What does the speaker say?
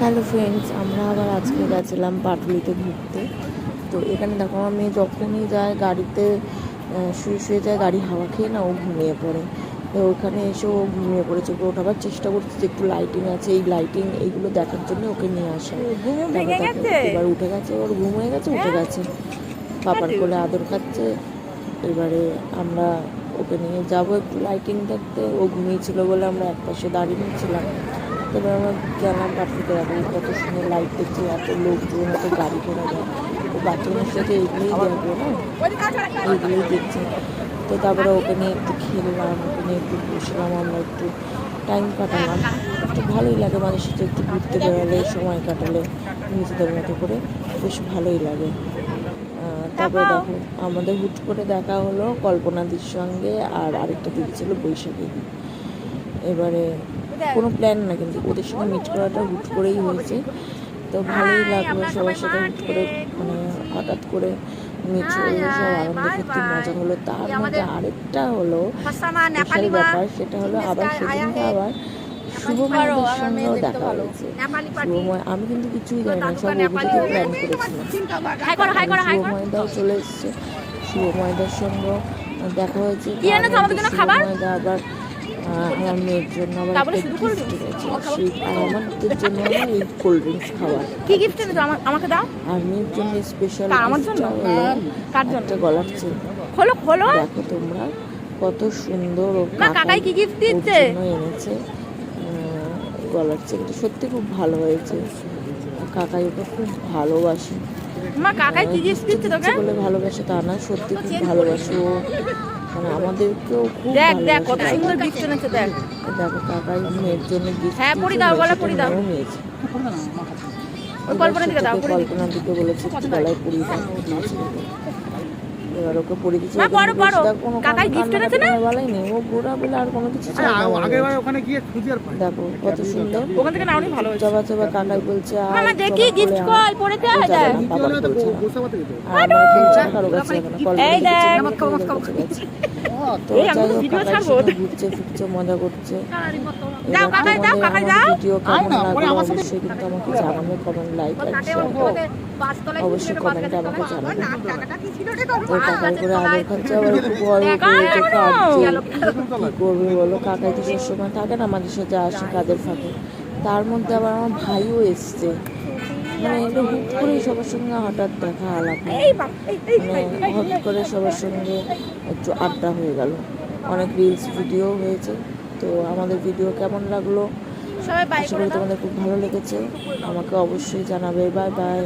Hello friends আমরা আবার আজকে গেছিলাম পাটুলিতে ঘুরতে। তো এখানে দেখো আমি যখনই যায় গাড়িতে শুয়ে শুয়ে যায় গাড়ি হাওয়া খেয়ে না ও ঘুমিয়ে পড়ে। তো ওখানে এসে ও ঘুমিয়ে পড়েছে। ওকে ওঠাবার চেষ্টা করছে যে একটু লাইটিং আছে। এই লাইটিং এইগুলো দেখার জন্য ওকে নিয়ে আসা। এবার উঠে গেছে ওর ঘুম হয়ে গেছে উঠে গেছে। পাপার কোলে আদর খাচ্ছে। এবারে আমরা ওকে নিয়ে যাব একটু লাইটিং দেখতে। ও ঘুমিয়েছিল বলে আমরা এক পাশে দাঁড়িয়ে নিয়েছিলাম তারপর আমরা গেলাম পাঠিয়ে দেখো কত সুন্দর লাইট দেখছি, এত লোকজন, এত গাড়ি ঘোড়া যায়। তো বাচ্চাদের সাথে এইগুলোই দেখব না? এইগুলোই দেখছি। তো তারপরে ওকে নিয়ে একটু খেললাম, ওকে নিয়ে একটু বসলাম, আমরা একটু টাইম কাটালাম। একটু ভালোই লাগে মাঝে সাথে একটু ঘুরতে বেরোলে সময় কাটালে, নিজেদের মতো করে। বেশ ভালোই লাগে। তারপরে দেখো, আমাদের হুট করে দেখা হলো কল্পনাদির সঙ্গে, আর আরেকটা দিদি ছিল বৈশাখী এবারে কোনো প্ল্যান না কিন্তু ওদের সঙ্গে মিট করাটা হুট করেই হয়েছে। তো ভালোই লাগল সবার সাথে হুট করে মানে হঠাৎ করে মিট হলো সব আনন্দ ফুর্তি মজা হলো। তার মধ্যে আরেকটা হলো স্পেশাল ব্যাপার সেটা হলো আবার সেদিনকে আবার শুভময়ের সঙ্গেও দেখা হয়েছে। শুভময় আমি কিন্তু কিছুই জানি না সব অভিযোগে প্ল্যান করেছিলাম শুভময়দাও চলে এসছে। শুভময়দার সঙ্গে দেখা হয়েছে? শুভময়দা আবার আমার মেয়ের জন্য আবার এনেছে। আর আমাদের জন্য এই কোল্ড ড্রিঙ্কস খাবার কি গিফট এনেছো? আমাকে দাও। আর মেয়ের জন্য স্পেশাল আমার জন্য? কার জন্য? গলার চেন। খোলো খোলো। দেখো তোমরা কত সুন্দর ও কাকাই কি gift দিচ্ছে? এনেছে গলার চেনটা সত্যি খুব ভালো হয়েছে। কাকাই ওকে খুব ভালোবাসে। মা কাকাই কি গিফট দিচ্ছে তোকে? বলে ভালোবাসে তা না সত্যি খুব ভালোবাসে। ও মানে আমাদেরকেও খুব দেখ দেখ কত। সুন্দর গিফট এনেছে দেখ দেখো কাকাই মেয়ের জন্য গিফট হ্যাঁ, পরি দাও, গলায় পরি দাও। নিয়েছে ওই কল্পনার দিকে দাও, কল্পনা দিকে। বলেছে গলায় পরিয়ে দাও। এবার ওকে পরিয়ে দিচ্ছে মা, পরো, পরো। কোনো কাকাই গিফট gift এনেছে না? বলাই নেই ও গোড়া বলে আর কোনো কিছু চাই না আগে ভাই ওখানে গিয়ে খুঁজে আর পাই দেখো কত সুন্দর। ওখান থেকে নাওনি ভালো হয়েছে। চাবা চাবা কাকাই বলছে আর মামা দেখি গিফট কল পড়েছে ও আয় বাবার দ্বিতীয় বলছে। আর আমার বলছে না, কারও কাছে এই দেখ। তো কাকার ঘুরছে ফিরছে মজা করছে। ভিডিও কেমন লাগল অবশ্যই কিন্তু আমাকে জানাবে কমেন্ট লাইক অবশ্যই কমেন্টে আমাকে জানাবে। তো কাকাই করে আদর খাচ্ছে আবার একটু বড় করে তো কাটছে করবে বলো? কাকাই তো সবসময় থাকে না আমাদের সাথে আসে কাদের ফাঁকে। তার মধ্যে আবার আমার ভাইও এসছে। মানে একটু হুট করে সবার সঙ্গে হঠাৎ দেখা আলাপ মানে হট করে সবার সঙ্গে একটু আড্ডা হয়ে গেল। অনেক রিলস ভিডিও হয়েছে। তো আমাদের ভিডিও কেমন লাগল? আশা করি তোমাদের খুব ভালো লেগেছে। আমাকে অবশ্যই জানাবে। Bye bye